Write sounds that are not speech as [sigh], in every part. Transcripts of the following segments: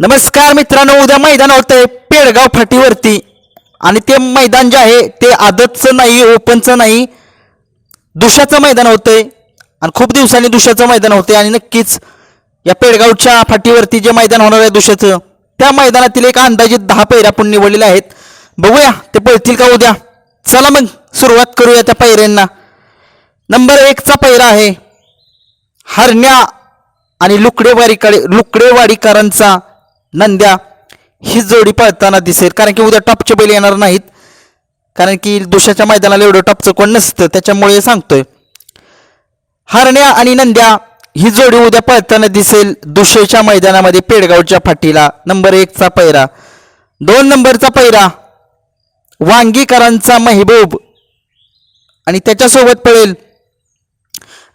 नमस्कार मित्रांनो उद्या मैदान होतंय पेडगाव फाटीवरती. आणि ते मैदान जे आहे ते आदतचं नाही ओपनचं नाही. दुशाचं मैदान होतंय. आणि खूप दिवसांनी दुशाचं मैदान होते आणि नक्कीच या पेडगावच्या फाटीवरती जे मैदान होणार आहे दुशाचं त्या मैदानातील एक अंदाजित दहा पैऱ्या आपण निवडलेल्या आहेत. बघूया ते पळतील का उद्या? चला मग सुरुवात करूया त्या पैऱ्यांना. नंबर एकचा पैरा आहे हरण्या आणि लुकडेवारीकडे लुकडेवाडीकरांचा नंद्या ही जोडी पळताना दिसेल. कारण की उद्या टॉपचे बैल येणार नाहीत. कारण की दुसऱ्याच्या मैदानाला एवढं टॉपचं कोण नसतं. त्याच्यामुळे सांगतोय. हरण्या आणि नंद्या ही जोडी उद्या पळताना दिसेल दुसऱ्याच्या मैदानामध्ये पेडगावच्या फाटीला. नंबर एकचा पैरा. दोन नंबरचा पैरा. वांगीकरांचा महबूब. आणि त्याच्यासोबत पळेल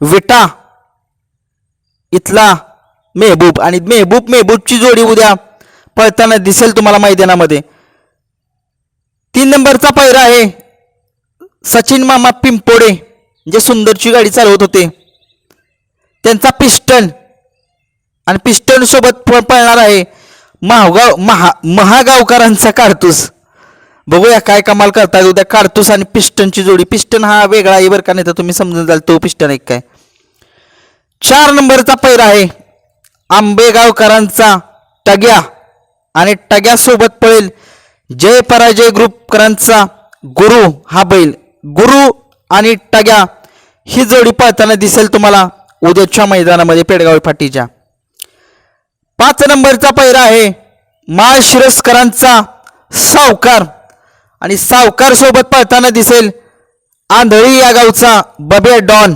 विटा. इथला मेहबूब आणि मेहबूब मेहबूबची जोडी उद्या पळताना दिसेल तुम्हाला मैदानामध्ये. तीन नंबरचा पैरा आहे. सचिन मामा पिंपोडे जे सुंदरची गाडी चालवत होते. त्यांचा पिस्टन आणि पिस्टन सोबत प- पळणार आहे महागाव महा महागावकरांचा कारतूस. बघूया काय कमाल करतात उद्या कारतूस आणि पिस्टनची जोडी. पिस्टन हा वेगळा आहे बरं का नाही तर तुम्ही समजून जाल तो पिस्टन एक काय. चार नंबरचा पैरा आहे. आंबेगावकरांचा टग्या आणि टग्यासोबत पळेल जय पराजय ग्रुपकरांचा गुरु हा बैल. गुरु आणि टग्या ही जोडी पळताना दिसेल तुम्हाला उद्याच्या मैदानामध्ये पेडगाव फाटीच्या. पाच नंबरचा पैरा आहे माळ शिरसकरांचा सावकार आणि सावकार सोबत पळताना दिसेल आंधळी या गावचा बब्या डॉन.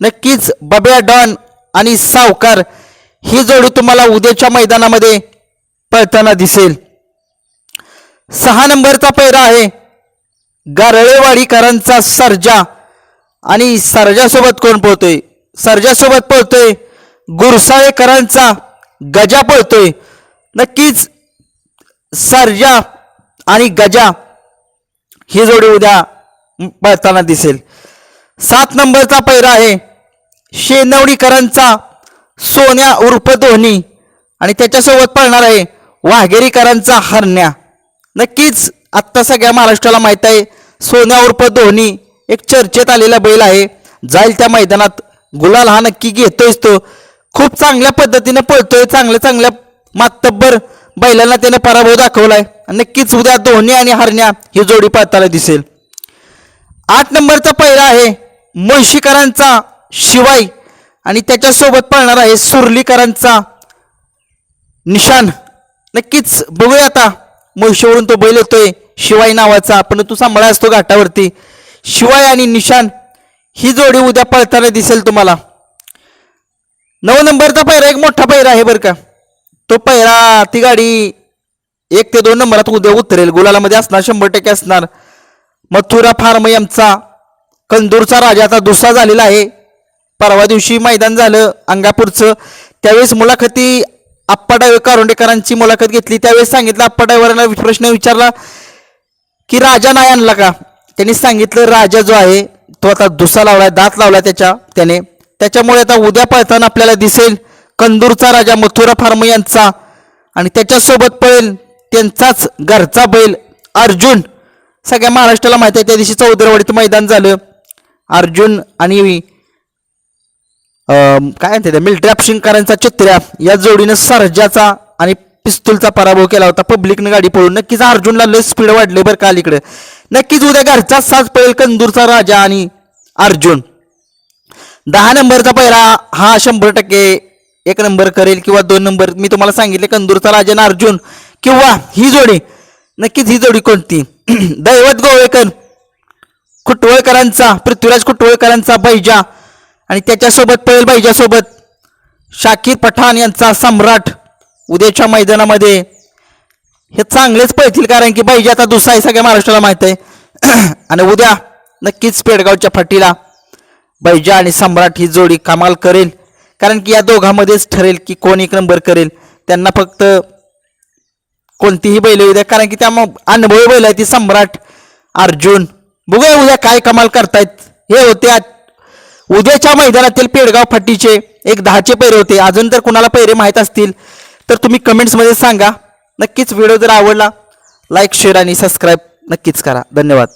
नक्कीच बब्या डॉन आणि सावकार ही जोडी तुम्हाला उद्याच्या मैदानामध्ये पळताना दिसेल. सहा नंबरचा पैरा आहे. गारळेवाडीकरांचा सर्जा आणि सर्जासोबत कोण पळतोय? सर्जासोबत पळतोय गुरसाळेकरांचा गजा पळतोय. नक्कीच सर्जा आणि गजा ही जोडी उद्या पळताना दिसेल. सात नंबरचा पैरा आहे. शेनवडीकरांचा सोन्या उर्फ धोनी. आणि त्याच्यासोबत पळणार आहे वाघेरीकरांचा हरण्या. नक्कीच आत्ता सगळ्या महाराष्ट्राला माहीत आहे सोन्या उर्फ धोनी एक चर्चेत आलेला बैल आहे. जाईल त्या मैदानात. गुलाल हा नक्की घेतोयच तो. खूप चांगल्या पद्धतीने पळतोय चांगल्या चांगल्या मातब्बर बैलांना त्याने पराभव दाखवलाय. नक्कीच उद्या धोनी आणि हरण्या ही जोडी पळताना दिसेल. आठ नंबरचा पहिला आहे मुळशीकरांचा शिवाय आणि त्याच्यासोबत पळणार आहे सुरलीकरांचा निशान. नक्कीच बघूया आता. मुळशीवरून तो बैल येतोय. शिवाई नावाचा. पण तू सांभाळा असतो घाटावरती. शिवाय आणि निशान ही जोडी उद्या पळताना दिसेल तुम्हाला. नऊ नंबरचा पैरा एक मोठा पैरा आहे बरं का. तो पैरा ती गाडी एक ते दोन नंबरात उद्या उतरेल. गुलालामध्ये असणार शंभर टक्के असणार. मथुरा फार्म यांचा कंदूरचा राजा आता दुसरा झालेला आहे. परवा दिवशी मैदान झालं अंगापूरचं. त्यावेळेस मुलाखती आप्पा डायव्हर कारोंडेकरांची मुलाखत घेतली. त्यावेळेस सांगितलं आप्पा डायव्हरांना प्रश्न विचारला की राजा नाही आणला का? त्यांनी सांगितलं राजा जो आहे तो आता दुसा लावलाय दात लावला त्याच्या त्याने. त्याच्यामुळे आता उद्या पळताना आपल्याला दिसेल कंदूरचा राजा मथुरा फार्म यांचा आणि त्याच्यासोबत पळेल त्यांचाच घरचा बैल अर्जुन. सगळ्या महाराष्ट्राला माहिती आहे त्या दिवशी चौदरवाडीत मैदान झालं. अर्जुन आणि काय म्हणते ते मिल्ट्री ऑप्शनकरांचा चित्र्या या जोडीनं सर्जाचा आणि पिस्तूलचा पराभव केला होता. पब्लिकनं गाडी पळून नक्कीच अर्जुनला लय स्पीड वाढले बरं का इकडे नक्कीच उद्या घरचा साज पळेल कंदूरचा राजा आणि अर्जुन. दहा नंबरचा पहिला हा शंभर टक्के एक नंबर करेल किंवा दोन नंबर. मी तुम्हाला सांगितले कंदूरचा राजा आणि अर्जुन किंवा ही जोडी नक्कीच ही जोडी कोणती? [clears throat] दैवत गोवेकर खुटवळकरांचा पृथ्वीराज खुटवळकरांचा बैजा आणि त्याच्यासोबत पळेल बैजासोबत शाकीर पठाण यांचा सम्राट उद्याच्या मैदानामध्ये. हे चांगलेच पळतील कारण की बैजा आता दुसरा आहे सगळ्या महाराष्ट्राला माहीत आहे. [clears throat] आणि उद्या नक्कीच पेडगावच्या फाटीला बैजा आणि सम्राट ही जोडी कमाल करेल. कारण की या दोघांमध्येच ठरेल की कोण एक नंबर करेल. त्यांना फक्त कोणतीही बैल येऊ द्या. कारण की त्या मग अनुभवी बैल आहे ती सम्राट अर्जुन. बघूया उद्या काय कमाल करतायत. हे होते आज- उद्याच्या मैदानातील पेडगाव फाटीचे एक दहाचे पैरे होते. अजून तर कुणाला पैरे माहीत असतील तर तुम्ही कमेंट्समध्ये सांगा. नक्कीच व्हिडिओ जर आवडला लाईक शेअर आणि सबस्क्राईब नक्कीच करा. धन्यवाद.